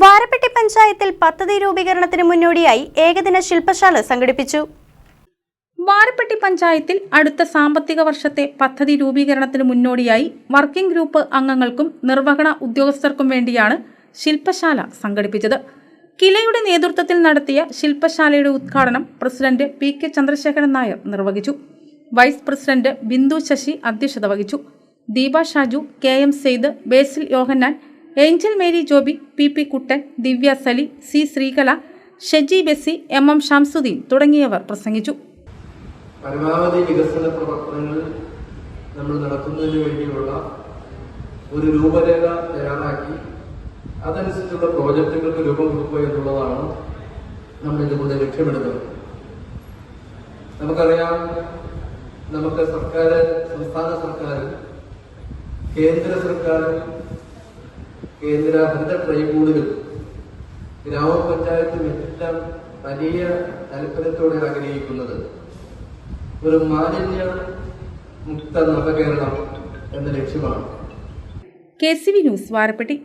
വാരപ്പെട്ടി പഞ്ചായത്തിൽ പദ്ധതി രൂപീകരണത്തിന് മുന്നോടിയായി ഏകദിന ശില്പശാല സംഘടിപ്പിച്ചു. വാരപ്പെട്ടി പഞ്ചായത്തിൽ അടുത്ത സാമ്പത്തിക വർഷത്തെ പദ്ധതി രൂപീകരണത്തിന് മുന്നോടിയായി വർക്കിംഗ് ഗ്രൂപ്പ് അംഗങ്ങൾക്കും നിർവഹണ ഉദ്യോഗസ്ഥർക്കും വേണ്ടിയാണ് ശില്പശാല സംഘടിപ്പിച്ചത്. കിലയുടെ നേതൃത്വത്തിൽ നടത്തിയ ശില്പശാലയുടെ ഉദ്ഘാടനം president P K Chandrasekharan Nair നിർവഹിച്ചു. വൈസ് പ്രസിഡന്റ് ബിന്ദു ശശി അധ്യക്ഷത വഹിച്ചു. Deepa Shaju K M Sayed Basil Yohannan Angel Mary Joby P P Kuttan Divya Sali C Sreekala Sheji Besy M M Shamsuddin തുടങ്ങിയവർ പ്രസംഗിച്ചു. പരമാവധി വികസന പ്രവർത്തനങ്ങൾ നമ്മൾ നടത്തുന്നതിന് വേണ്ടിയുള്ള ഒരു രൂപരേഖ തയ്യാറാക്കി അതനുസരിച്ചുള്ള പ്രോജക്റ്റുകൾക്ക് രൂപം കൊടുക്കുക എന്നുള്ളതാണ് നമ്മൾ ഇതുപോലെ ലക്ഷ്യമിടുന്നത്. നമുക്കറിയാം നമുക്ക് സർക്കാർ സംസ്ഥാന സർക്കാർ കേന്ദ്ര സർക്കാർ കേന്ദ്ര ഹരിത ട്രൈബ്യൂണലും ഗ്രാമപഞ്ചായത്തും എല്ലാം വലിയ താല്പര്യത്തോടെ ആഗ്രഹിക്കുന്നത് ഒരു മാലിന്യ മുക്ത നവകേരളം എന്ന ലക്ഷ്യമാണ്. K C V news Varappetty.